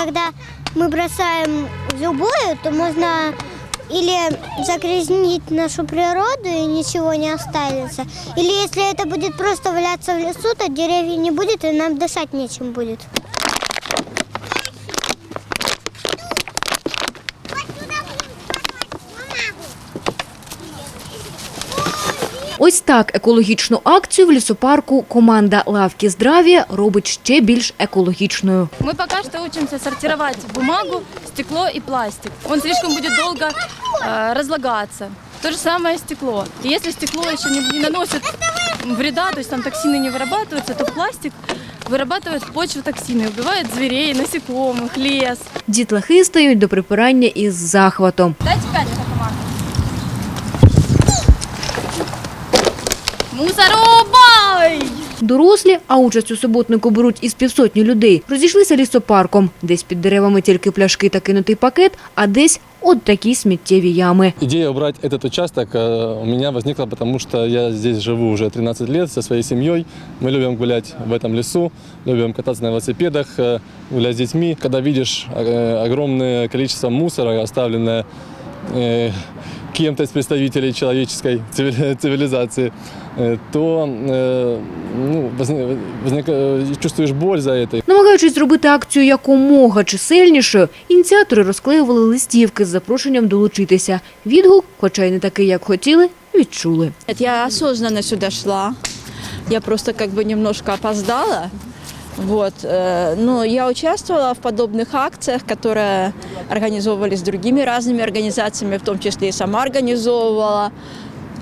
Когда мы бросаем в любую, то можно или загрязнить нашу природу и ничего не останется. Или если это будет просто валяться в лесу, то деревьев не будет и нам дышать нечем будет. Ось так екологічну акцію в лісопарку команда Лавки здравія робить ще більш екологічною. Мы пока что учимся сортировать бумагу, стекло и пластик. Он слишком будет долго э, разлагаться. То же самое стекло. И если стекло еще не, не наносит вреда, то есть там токсины не вырабатываются, то пластик вырабатывает в почву токсины, убивает зверей, насекомых, лес. Дітлахи стають до припирання із захватом. Дайте Мусоробай! Дорослі, а участь у суботнику беруть із півсотні людей, розійшлися лісопарком. Десь під деревами тільки пляшки та кинутий пакет, а десь от такі сміттєві ями. Идея убрать этот участок э, у меня возникла, потому что я здесь живу уже 13 лет со своей семьей. Мы любим гулять в этом лесу, любим кататься на велосипедах, э, гулять с детьми. Когда видишь э, огромное количество мусора, оставленное э, кем-то из представителей человеческой цивили- цивилизации, э, то э, ну, возни- возник- э, чувствуешь боль за это. Намагаючись зробити акцію якомога чисельнішою, ініціатори розклеювали листівки з запрошенням долучитися. Відгук, хоча й не такий, як хотіли, відчули. Нет, Я осознанно сюда шла. Я просто как бы немножко опоздала. Вот. э, Но я участвовала в подобных акциях, которые организовывались другими разными организациями, в том числе и сама организовывала.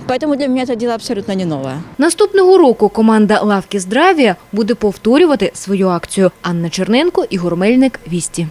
Поэтому для меня это дело абсолютно не новое. Наступного року команда Лавки здравія буде повторювати свою акцію. Анна Черненко, Ігор Мельник, Вісті.